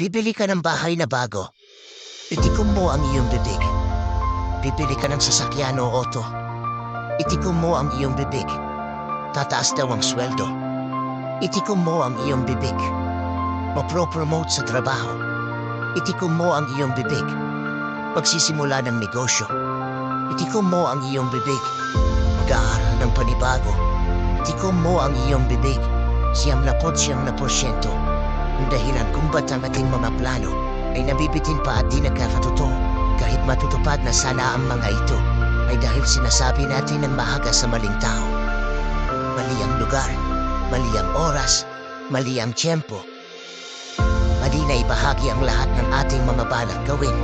Bibili ka ng bahay na bago. Itikom mo ang iyong bibig. Bibili ka ng sasakyan o auto. Itikom mo ang iyong bibig. Tataas daw ang sweldo. Itikom mo ang iyong bibig. Mapro-promote sa trabaho. Itikom mo ang iyong bibig. Pagsisimula ng negosyo. Itikom mo ang iyong bibig. Mag-aaral ng panibago. Itikom mo ang iyong bibig. Siyam na pot siyam na porsyento. Ang dahilan kung ba't ang ating mga plano ay nabibitin pa at di nagkakatotoo. Kahit matutupad na sana ang mga ito ay dahil sinasabi natin ng mahaga sa maling tao. Mali ang lugar, mali ang oras, mali ang tiyempo. Mali na ibahagi ang lahat ng ating mga balak gawin.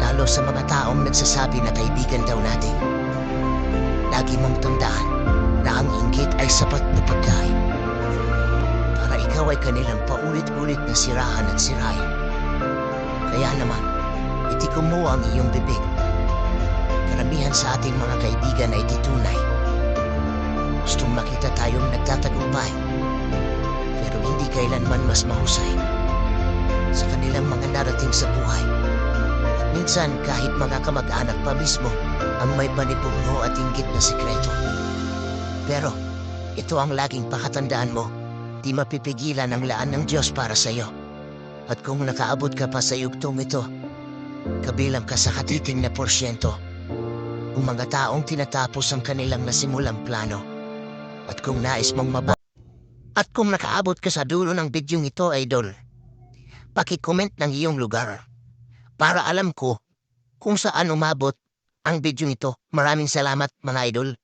Lalo sa mga taong nagsasabi na kaibigan daw natin. Lagi mong tandaan na ang inggit ay sapat na pagkain. Ikaw ay kanilang paulit-ulit na sirahan at sirain. Kaya naman, itikom mo ang iyong bibig. Karamihan sa ating mga kaibigan ay titunay. Gustong makita tayong nagtatagumpay. Pero hindi kailanman mas mahusay sa kanilang mga narating sa buhay. At minsan kahit mga kamag-anak pa mismo ang may panipugno at inggit na sikreto. Pero ito ang laging pakatandaan mo, di mapipigilan ang laan ng Diyos para sa iyo. At kung nakaabot ka pa sa yugtong ito, kabilang ka sa katiting na porsyento. Kung mga taong tinatapos ang kanilang nasimulang plano. At kung nais mong maba... At kung nakaabot ka sa dulo ng bidyong ito, idol, pakicomment ng iyong lugar para alam ko kung saan umabot ang bidyong ito. Maraming salamat mga idol.